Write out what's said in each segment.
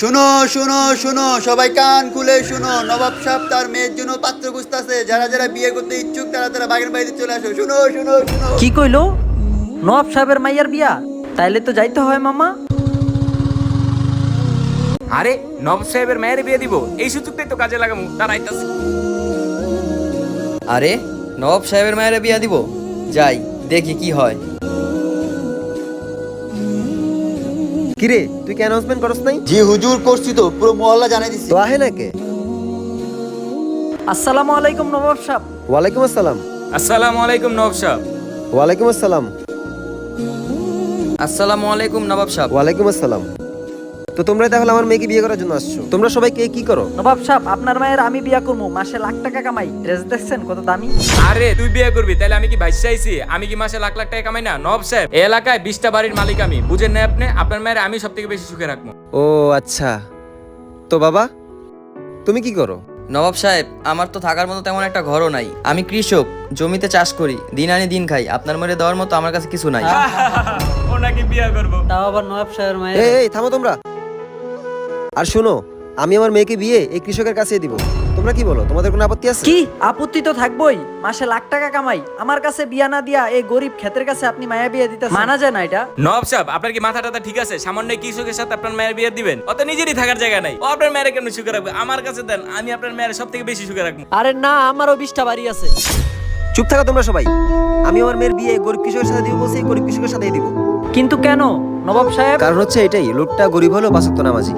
শুনো শুনো শুনো সবাই কান খুলে শুনো। নবাব সাহেব তার মেয়ের জন্য পাত্র খুঁজতেছে। যারা যারা বিয়ে করতে ইচ্ছুক তারা তারা বাগের বাইরে চলে আসো। শুনো শুনো শুনো। কি কইলো? নবাব সাহেবের মাইয়ার বিয়া? তাইলে তো যাইতে হয় মামা। আরে নবাব সাহেবের মায়ের বিয়ে দিব। এই সুযোগটাই তো কাজে লাগামু তার আইতাছে আরে নবাব সাহেবের মায়ের বিয়া দিব? যাই দেখি কি হয়। কিরে তুই কি অ্যানাউন্সমেন্ট করস নাই? জি হুজুর করছি তো। পুরো মহল্লা জানাই দিছি। তো আহে নাকে? আসসালামু আলাইকুম নবাব সাহেব। ওয়ালাইকুম আসসালাম। আসসালামু আলাইকুম নবাব সাহেব। ওয়ালাইকুম আসসালাম। আসসালামু আলাইকুম নবাব সাহেব। ওয়ালাইকুম আসসালাম। তো তোমরা তাহলে আমার মেয়েকে বিয়ে করার জন্য আসছো তোমরা সবাই কে কি করো নবাব সাহেব আপনার মায়ের আমি বিয়া করব মাসে লাখ টাকা কামাই ড্রেস দেখছেন কত দামি আরে তুই বিয়ে করবি তাহলে আমি কি ভাইস চাইছি আমি কি মাসে লাখ লাখ টাকা কামাই না নবাব সাহেব এই এলাকায় বিশটা বাড়ির মালিক আমি বুঝেন না আপনি আপনার মায়ের আমি সব থেকে বেশি সুখে রাখব ও আচ্ছা তো বাবা তুমি কি করো নবাব সাহেব আমার তো থাকার মতো তেমন একটা ঘরও নাই আমি কৃষক জমিতে চাষ করি দিন আনি দিন খাই আপনার মরে দেওয়ার মতো আমার কাছে কিছু নাই ও নাকি বিয়ে করব তাও আবার নবাব সাহেবের মায়ের এই এই থামো তোমরা আর শোনো আমি আমার মেয়েকে বিয়ে এই কৃষকের কাছে দিব। তোমরা কি বলো তোমাদের কোনো আপত্তি আছে? কি? আপত্তি তো থাকবোই। মাসে লাখ টাকা কামাই। আমার কাছে বিয়া না দিয়া এই গরিব ক্ষেতের কাছে আপনি মায়া বিয়ে দিতে মানা যায় না এটা। নবাব সাহেব আপনার কি মাথা টাথা ঠিক আছে? সামান্য কৃষকের সাথে আপনার মায়ের বিয়ে দিবেন। অত নিজেরই থাকার জায়গা নাই। ও আপনার মায়ের কেন সুখে রাখবে? আমার কাছে দেন আমি আপনার মেয়ের সব থেকে বেশি সুখে রাখব। আরে না আমারও বিশটা বাড়ি আছে। চুপ থাকো তোমরা সবাই। আমি আমার মেয়ের বিয়ে গরিব কৃষকের সাথে দিব বলছি এই গরিব কৃষকের সাথেই দিব। কিন্তু কেন? নবাব সাহেব? কারণ হচ্ছে এটাই লোকটা গরিব হলো বাসক্ত নামাজি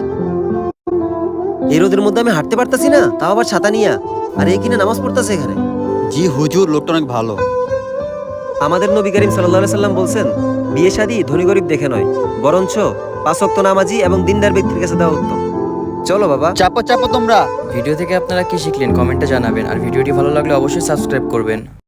এই রোদের মধ্যে আমি হাঁটতে পারতাছি না তাও আবার ছাতা নিয়া। আর এই কিনা নামাজ পড়তেছে এখানে। জি হুজুর লোকটা অনেক ভালো। আমাদের নবী করিম সাল্লাহ সাল্লাম বলছেন বিয়ে শাদী ধনী গরিব দেখে নয় বরঞ্চ পাঁচক্ত নামাজি এবং দিনদার ব্যক্তির কাছে দেওয়া উত্তম। চলো বাবা। চাপো চাপো তোমরা। ভিডিও থেকে আপনারা কি শিখলেন কমেন্টে জানাবেন আর ভিডিওটি ভালো লাগলে অবশ্যই সাবস্ক্রাইব করবেন।